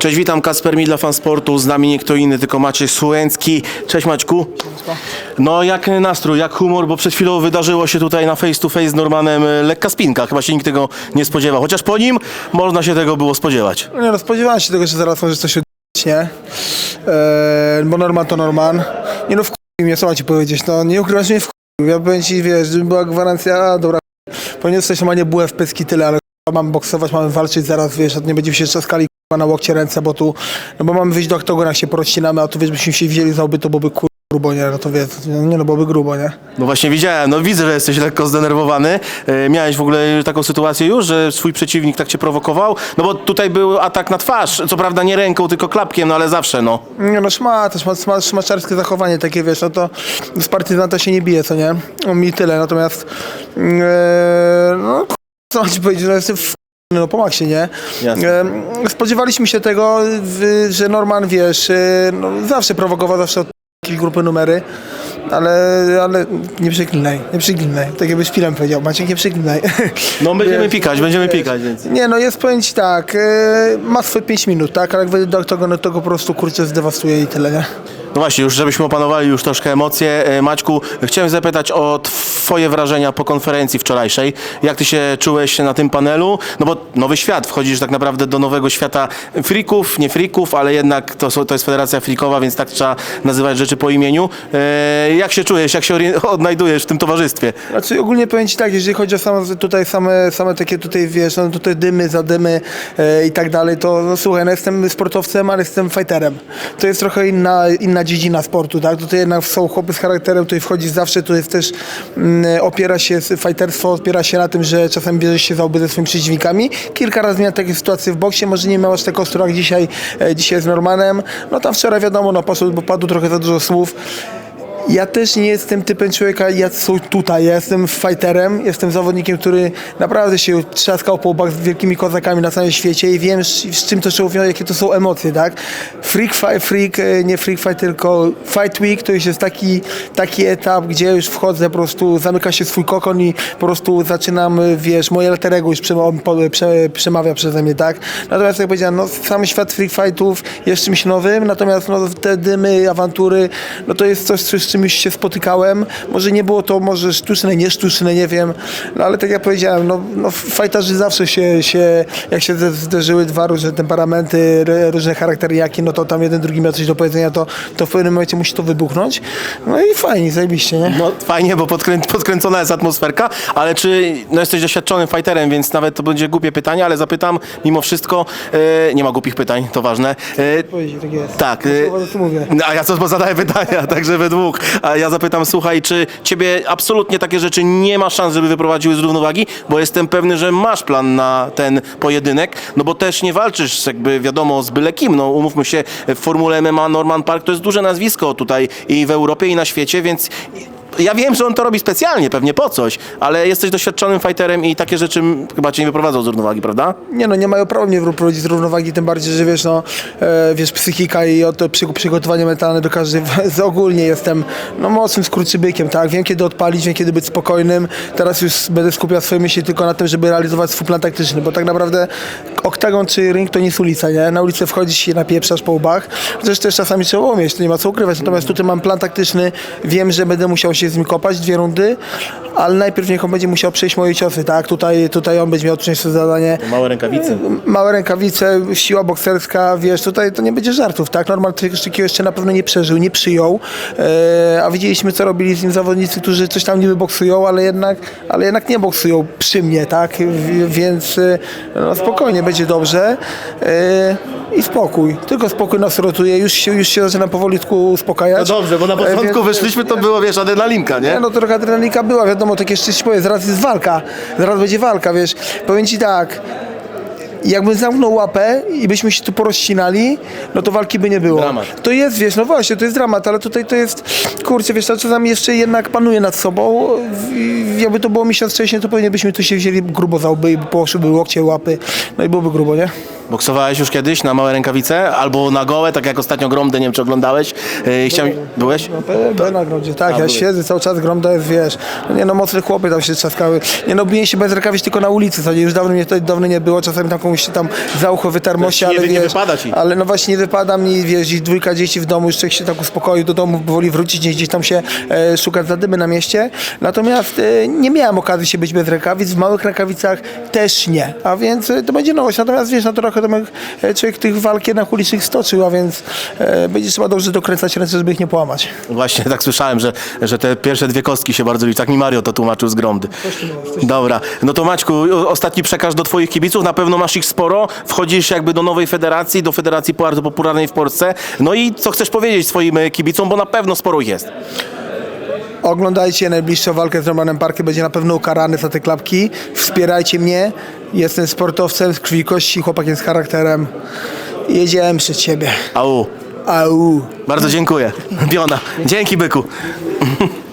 Cześć, witam, Kasper Mila, fan sportu, z nami nie kto inny, tylko Maciej Słuęcki. Cześć Maćku. No jak nastrój, jak humor, bo przed chwilą wydarzyło się tutaj na face to face z Normanem e, lekka spinka, chyba się nikt tego nie spodziewał, chociaż po nim można się tego było spodziewać. No nie no, spodziewałem się tego, że zaraz może coś odbyć, nie? Eee, bo Norman to Norman. Nie no, w mnie, co ma ci powiedzieć, no nie ukrywam, że mnie w Ja powiem ci, wiesz, gdyby była gwarancja, a dobra, powinien coś normalnie byłem w pyski tyle, ale k***a, mamy boksować, mamy walczyć zaraz, wiesz, nie będziemy się trzaskali k***a, na łokcie ręce, bo tu, no bo mamy wyjść do oktogona, jak się porozcinamy, a tu wiesz, byśmy się wzięli za łby, to byłoby kur... grubo, nie? No to wiesz, nie no, byłoby grubo, nie? No właśnie widziałem, no widzę, że jesteś lekko zdenerwowany. E, miałeś w ogóle taką sytuację już, że swój przeciwnik tak cię prowokował? No bo tutaj był atak na twarz, co prawda nie ręką, tylko klapkiem, no ale zawsze no. Nie no, szmata, szma, szma, szmaczarskie zachowanie takie, wiesz, no to z partyzanta się nie bije, co nie? O mi tyle, natomiast e, no, co mam ci powiedzieć, no jestem w no po maksie, nie? Jasne. E, spodziewaliśmy się tego, w, że Norman, wiesz, e, no, zawsze prowokował, zawsze od grupy numery, ale, ale nie przeklinaj, nie przeklinaj. Tak jakby szpilem powiedział, Maciek, nie przeklinaj. No będziemy Wiesz, pikać, będziemy pikać, więc... Nie, no jest powiem ci tak, e, ma swoje 5 minut, tak, ale jak wejdzie do oktogonu, to go po prostu kurczę zdewastuje i tyle, nie? No właśnie, już żebyśmy opanowali już troszkę emocje. E, Maćku, chciałem zapytać o twoje wrażenia po konferencji wczorajszej. Jak ty się czułeś na tym panelu? No bo nowy świat, wchodzisz tak naprawdę do nowego świata frików, nie frików, ale jednak to, to jest federacja frikowa, więc tak trzeba nazywać rzeczy po imieniu. E, jak się czujesz, jak się odnajdujesz w tym towarzystwie? Znaczy ogólnie powiem Ci tak, jeżeli chodzi o same, tutaj same, same takie tutaj wiesz, no tutaj dymy, zadymy e, i tak dalej, to no, słuchaj, no jestem sportowcem, ale jestem fighterem. To jest trochę inna, inna dziedzina sportu, tak? Tutaj jednak są chłopy z charakterem, tutaj wchodzisz zawsze, tu jest też mm, opiera się, fighterstwo opiera się na tym, że czasami bierzesz się za łby ze swoimi przeciwnikami. Kilka razy miałem takie sytuacje w boksie, może nie miałeś tak ostro jak dzisiaj, e, dzisiaj z Normanem. No tam wczoraj wiadomo, no poszedł, bo padło trochę za dużo słów. Ja też nie jestem typem człowieka, ja są tutaj. Ja jestem fighterem, jestem zawodnikiem, który naprawdę się trzaskał po łbach z wielkimi kozakami na całym świecie i wiem, z, czym to się wiąże, jakie to są emocje, tak? Freak fight, freak, e, nie freak fight, tylko fight week to już jest taki, taki etap, gdzie już wchodzę, po prostu zamyka się swój kokon i po prostu zaczynam, e, wiesz, moje alterego już przemawia przeze mnie, tak? Natomiast jak powiedziałem, no sam świat freak fightów jest czymś nowym, natomiast no, te dymy, awantury, no to jest coś, z czym już się spotykałem. Może nie było to może sztuczne, nie sztuczne, nie wiem, no ale tak jak powiedziałem, no, no fajtarzy zawsze się, się, jak się zde- zderzyły dwa różne temperamenty, różne charaktery jaki, no to tam jeden drugi miał coś do powiedzenia, to, to w pewnym momencie musi to wybuchnąć. No i fajnie, zajebiście, nie? No fajnie, bo podkrę- podkręcona jest atmosferka, ale czy no, jesteś doświadczonym fighterem, więc nawet to będzie głupie pytanie, ale zapytam mimo wszystko, e, nie ma głupich pytań, to ważne. E, Powiedzieć, tak jest. tak. Co mówię. No, A ja co bo zadaję pytania, także we dwóch. A ja zapytam, słuchaj, czy ciebie absolutnie takie rzeczy nie ma szans, żeby wyprowadziły z równowagi? Bo jestem pewny, że masz plan na ten pojedynek, no bo też nie walczysz jakby wiadomo z byle kim. No umówmy się, w Formule MMA Norman Park to jest duże nazwisko tutaj i w Europie i na świecie, więc ja wiem, że on to robi specjalnie, pewnie po coś, ale jesteś doświadczonym fighterem i takie rzeczy chyba cię nie wyprowadzą z równowagi, prawda? Nie no, nie mają prawa mnie wyprowadzić z równowagi, tym bardziej, że wiesz, no, e, wiesz, psychika i o to przy, przygotowanie mentalne do każdej, ogólnie jestem, no, mocnym skurczybykiem, tak, wiem kiedy odpalić, wiem kiedy być spokojnym, teraz już będę skupiał swoje myśli tylko na tym, żeby realizować swój plan taktyczny, bo tak naprawdę oktagon czy ring to nie jest ulica, nie, na ulicę wchodzisz się napieprzasz po łbach, chociaż też czasami trzeba umieć, to nie ma co ukrywać, natomiast tutaj mam plan taktyczny, wiem, że będę musiał się z nim kopać, dwie rundy, ale najpierw niech on będzie musiał przejść moje ciosy, tak, tutaj, tutaj on będzie miał często zadanie, Małe rękawice. małe rękawice, siła bokserska, wiesz, tutaj to nie będzie żartów, tak? Normal takiego jeszcze na pewno nie przeżył, nie przyjął, e, a widzieliśmy, co robili z nim zawodnicy, którzy coś tam niby boksują, ale jednak, ale jednak nie boksują przy mnie, tak? W, więc e, no, spokojnie, będzie dobrze e, i spokój, tylko spokój nas rotuje, już się, już się zaczyna powolutku uspokajać. No dobrze, bo na E, początku więc- wyszliśmy, to było, wiesz, adrenalinka, nie? nie, no trochę adrenalika była, wiadomo, tak jeszcze ci powiem, zaraz jest walka, zaraz będzie walka, wiesz, powiem ci tak, jakbym zamknął łapę i byśmy się tu porozcinali, no to walki by nie było. Dramat. To jest, wiesz, no właśnie, to jest dramat, ale tutaj to jest, kurczę, wiesz, to czasami jeszcze jednak panuje nad sobą, I jakby to było miesiąc wcześniej, to pewnie byśmy tu się wzięli grubo za łby i poszłyby łokcie, łapy, no i byłoby grubo, nie? Boksowałeś już kiedyś na małe rękawice? Albo na gołe, tak jak ostatnio Gromdę, nie wiem czy oglądałeś. Yy, chciałem... Byłeś? No, P- P na grodzie, tak, ja były. siedzę cały czas, gromda jest, wiesz, no nie no, mocne chłopy tam się trzaskały. Nie no, biję się bez rękawic tylko na ulicy, co nie, już dawno mnie dawno nie było, czasami tam komuś się tam za ucho wytarmosi, nie ale wy- nie wiesz, wypada ci. ale no właśnie nie wypada mi, wiesz, i dwójka dzieci w domu, już człowiek się tak uspokoił, do domu woli wrócić, nie gdzieś tam się e, szukać zadymy na mieście, natomiast e, nie miałem okazji się być bez rękawic, w małych rękawicach też nie, a więc e, to będzie nowość, natomiast wiesz, no to trochę Tomek, e, człowiek tych walk jednak ulicznych stoczył, a więc e, będzie trzeba dobrze dokręcać ręce, żeby ich nie połamać. Właśnie tak słyszałem, że, że te pierwsze dwie kostki się bardzo liczą. Tak mi Mario to tłumaczył z Gromdy. Dobra, no to Maćku, ostatni przekaz do twoich kibiców. Na pewno masz ich sporo. Wchodzisz jakby do nowej federacji, do federacji bardzo popularnej w Polsce. No i co chcesz powiedzieć swoim e, kibicom, bo na pewno sporo ich jest. Oglądajcie najbliższą walkę z Romanem Parkiem, będzie na pewno ukarany za te klapki. Wspierajcie mnie. Jestem sportowcem z krwi i kości, chłopakiem z charakterem. Jedziemy przed siebie. Au. Au. Bardzo dziękuję. Diona. Dzięki byku.